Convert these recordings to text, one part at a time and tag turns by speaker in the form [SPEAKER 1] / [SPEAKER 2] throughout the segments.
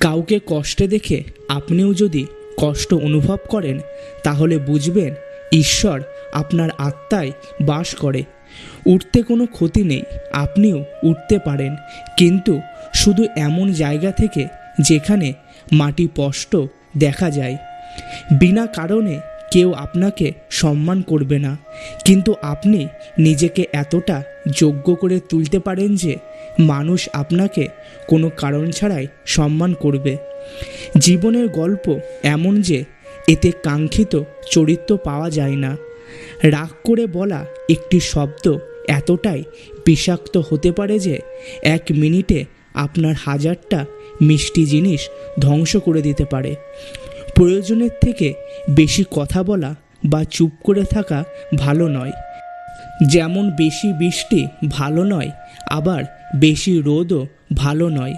[SPEAKER 1] কাউকে কষ্টে দেখে আপনিও যদি কষ্ট অনুভব করেন, তাহলে বুঝবেন ঈশ্বর আপনার আত্মায় বাস করে। উঠতে কোনো ক্ষতি নেই, আপনিও উঠতে পারেন। কিন্তু শুধু এমন জায়গা থেকে যেখানে মাটি স্পষ্ট দেখা যায়। বিনা কারণে কেউ আপনাকে সম্মান করবে না। কিন্তু আপনি নিজেকে এতটা যোগ্য করে তুলতে পারেন যে মানুষ আপনাকে কোনো কারণ ছাড়াই সম্মান করবে। জীবনের গল্প এমন যে এতে কাঙ্ক্ষিত চরিত্র পাওয়া যায় না। রাগ করে বলা একটি শব্দ এতটাই বিষাক্ত হতে পারে যে এক মিনিটে আপনার হাজারটা মিষ্টি জিনিস ধ্বংস করে দিতে পারে। প্রয়োজনের থেকে বেশি কথা বলা বা চুপ করে থাকা ভালো নয়। যেমন বেশি বৃষ্টি ভালো নয়, আবার বেশি রোদও ভালো নয়।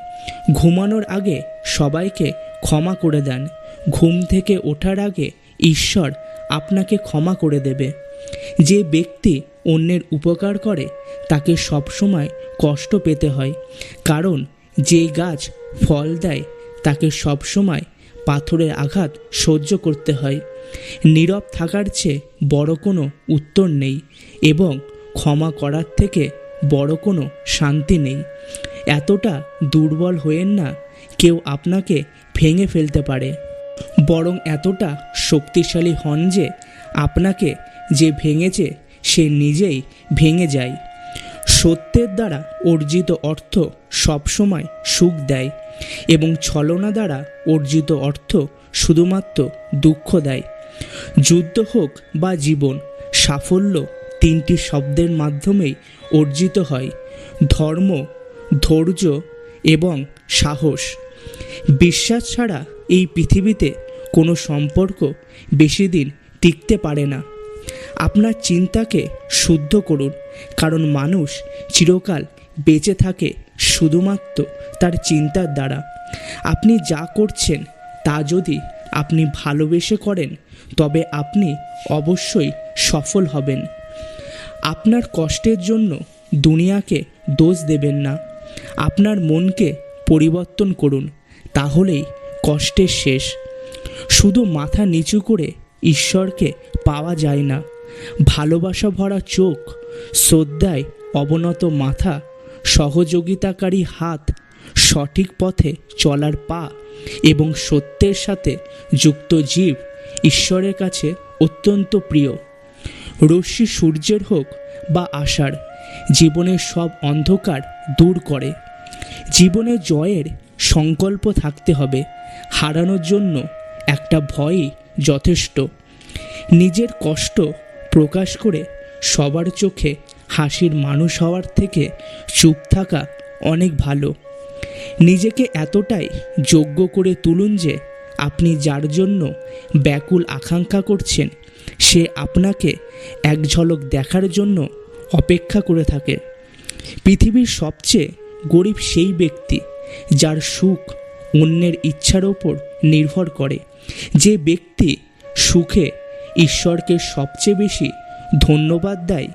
[SPEAKER 1] ঘুমানোর আগে সবাইকে ক্ষমা করে দেন। ঘুম থেকে ওঠার আগে ঈশ্বর আপনাকে ক্ষমা করে দেবে। যে ব্যক্তি অন্যের উপকার করে, তাকে সবসময় কষ্ট পেতে হয়। কারণ যে গাছ ফল দেয়, তাকে সবসময় পাথরের আঘাত সহ্য করতে হয়। নীরব থাকার চেয়ে বড় কোনো উত্তর নেই এবং ক্ষমা করার থেকে বড় কোনো শান্তি নেই। এতটা দুর্বল হয়েন না, কেউ আপনাকে ভেঙে ফেলতে পারে। বরং এতটা শক্তিশালী হন যে আপনাকে যে ভেঙেছে, সে নিজেই ভেঙে যায়। সত্যের দ্বারা অর্জিত অর্থ সবসময় সুখ দেয়। এবং ছলনা দ্বারা অর্জিত অর্থ শুধুমাত্র দুঃখ দেয়। যুদ্ধ হোক বা জীবন, সাফল্য তিনটি শব্দের মাধ্যমেই অর্জিত হয়। ধর্ম, ধৈর্য এবং সাহস। বিশ্বাস ছাড়া এই পৃথিবীতে কোনো সম্পর্ক বেশি দিন টিকতে পারে না। আপনার চিন্তাকে শুদ্ধ করুন, কারণ মানুষ চিরকাল বেঁচে থাকে শুধুমাত্র তার চিন্তার দ্বারা। আপনি যা করছেন, তা যদি আপনি ভালোবেসে করেন, তবে আপনি অবশ্যই সফল হবেন। আপনার কষ্টের জন্য দুনিয়াকে দোষ দেবেন না। আপনার মনকে পরিবর্তন করুন, তাহলেই কষ্টের শেষ। শুধু মাথা নিচু করে ঈশ্বরকে পাওয়া যায় না। ভালোবাসা ভরা চোখ, শ্রদ্ধায় অবনত মাথা সহযোগিতাকারী হাত সঠিক পথে চলার পা এবং সত্যের সাথে যুক্ত জীব ঈশ্বরের কাছে অত্যন্ত প্রিয়। রশ্মি সূর্যের হোক বা আশার জীবনের সব অন্ধকার দূর করে। জীবনে জয়ের সংকল্প থাকতে হবে, হারানোর জন্য একটা ভয়ই যথেষ্ট। নিজের কষ্ট প্রকাশ করে সবার চোখে হাসির মানুষ হওয়ার থেকে চুপ থাকা অনেক ভালো। নিজেকে এতটাই যোগ্য করে তুলুন যে আপনি যার জন্য ব্যাকুল আকাঙ্ক্ষা করছেন, সে আপনাকে এক ঝলক দেখার জন্য অপেক্ষা করে থাকে। পৃথিবীর সবচেয়ে গরিব সেই ব্যক্তি যার সুখ অন্যের ইচ্ছার ওপর নির্ভর করে। যে ব্যক্তি সুখে ঈশ্বরকে সবচেয়ে বেশি ধন্যবাদ দেয়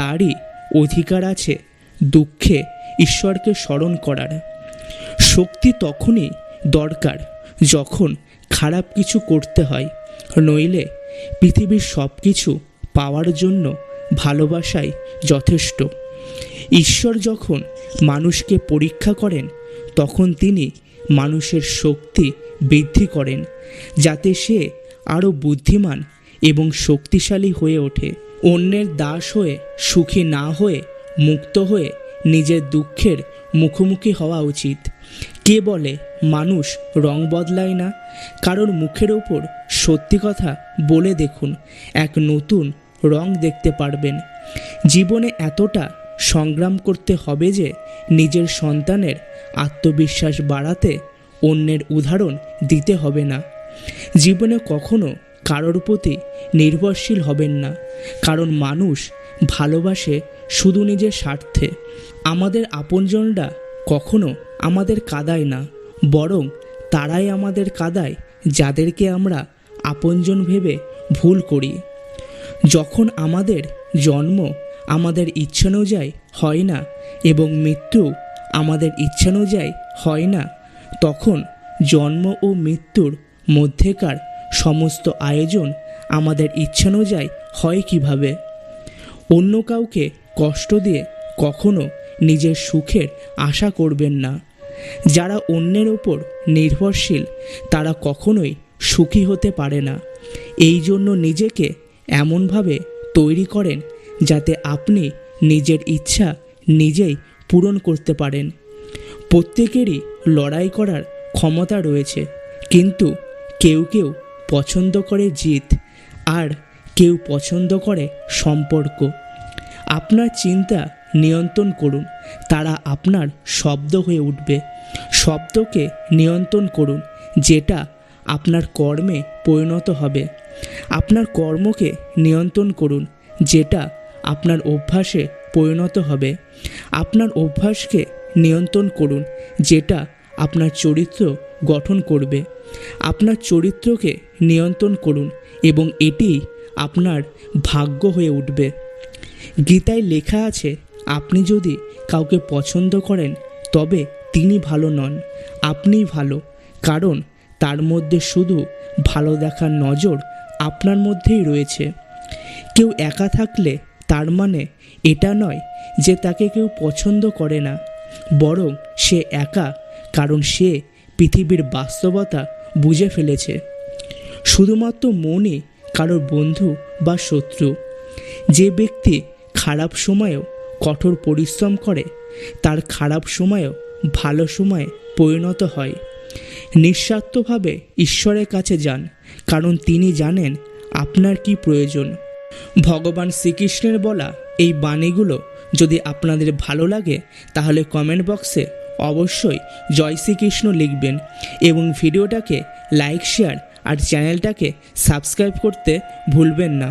[SPEAKER 1] তারই অধিকার আছে দুঃখে ঈশ্বরকে স্মরণ করার। শক্তি তখনই দরকার যখন খারাপ কিছু করতে হয়, নইলে পৃথিবীর সব কিছু পাওয়ার জন্য ভালোবাসাই যথেষ্ট। ঈশ্বর যখন মানুষকে পরীক্ষা করেন, তখন তিনি মানুষের শক্তি বৃদ্ধি করেন, যাতে সে আরও বুদ্ধিমান এবং শক্তিশালী হয়ে ওঠে। অন্যের দাস হয়ে, সুখী না হয়ে, মুক্ত হয়ে নিজের দুঃখের মুখোমুখি হওয়া উচিত। কে বলে মানুষ রং বদলায় না? কারোর মুখের ওপর সত্যি কথা বলে দেখুন, এক নতুন রং দেখতে পারবেন। জীবনে এতটা সংগ্রাম করতে হবে যে নিজের সন্তানের আত্মবিশ্বাস বাড়াতে অন্যের উদাহরণ দিতে হবে না। জীবনে কখনো কারোর প্রতি নির্ভরশীল হবেন না, কারণ মানুষ ভালোবাসে শুধু নিজের স্বার্থে। আমাদের আপনজনরা কখনো আমাদের কাদায় না, বরং তারাই আমাদের কাদায়, যাদেরকে আমরা আপনজন ভেবে ভুল করি। যখন আমাদের জন্ম আমাদের ইচ্ছানুযায়ী হয় না এবং মৃত্যু আমাদের ইচ্ছানুযায়ী হয় না, তখন জন্ম ও মৃত্যুর মধ্যেকার সমস্ত আয়োজন আমাদের ইচ্ছানুযায়ী হয় কীভাবে? অন্য কাউকে কষ্ট দিয়ে কখনো নিজের সুখের আশা করবেন না। যারা অন্যের ওপর নির্ভরশীল, তারা কখনোই সুখী হতে পারে না। এই জন্য নিজেকে এমনভাবে তৈরি করেন যাতে আপনি নিজের ইচ্ছা নিজেই পূরণ করতে পারেন। প্রত্যেকেরই লড়াই করার ক্ষমতা রয়েছে, কিন্তু কেউ কেউ পছন্দ করে জিত আর কেউ পছন্দ করে সম্পর্ক। আপনার চিন্তা নিয়ন্ত্রণ করুন, তারা আপনার শব্দ হয়ে উঠবে। শব্দকে নিয়ন্ত্রণ করুন, যেটা আপনার কর্মে পরিণত হবে। আপনার কর্মকে নিয়ন্ত্রণ করুন, যেটা আপনার অভ্যাসে পরিণত হবে। আপনার অভ্যাসকে নিয়ন্ত্রণ করুন, যেটা আপনার চরিত্র গঠন করবে। আপনার চরিত্রকে নিয়ন্ত্রণ করুন এবং এটি আপনার ভাগ্য হয়ে উঠবে। গীতায় লেখা আছে, আপনি যদি কাউকে পছন্দ করেন, তবে তিনি ভালো নন আপনিই ভালো, কারণ তার মধ্যে শুধু ভালো দেখার নজর আপনার মধ্যেই রয়েছে। কেউ একা থাকলে তার মানে এটা নয় যে তাকে কেউ পছন্দ করে না, বরং সে একা, কারণ সে পৃথিবীর বাস্তবতা বুঝে ফেলেছে। শুধুমাত্র মনই কারোর বন্ধু বা শত্রু। যে ব্যক্তি খারাপ সময়েও কঠোর পরিশ্রম করে, তার খারাপ সময়েও ভালো সময়ে পরিণত হয়। নিঃস্বার্থভাবে ঈশ্বরের কাছে যান, কারণ তিনি জানেন আপনার কি প্রয়োজন। ভগবান শ্রীকৃষ্ণের বলা এই বাণীগুলো যদি আপনাদের ভালো লাগে, তাহলে কমেন্ট বক্সে অবশ্যই জয় শ্রীকৃষ্ণ লিখবেন এবং ভিডিওটাকে লাইক শেয়ার আর চ্যানেলটাকে সাবস্ক্রাইব করতে ভুলবেন না।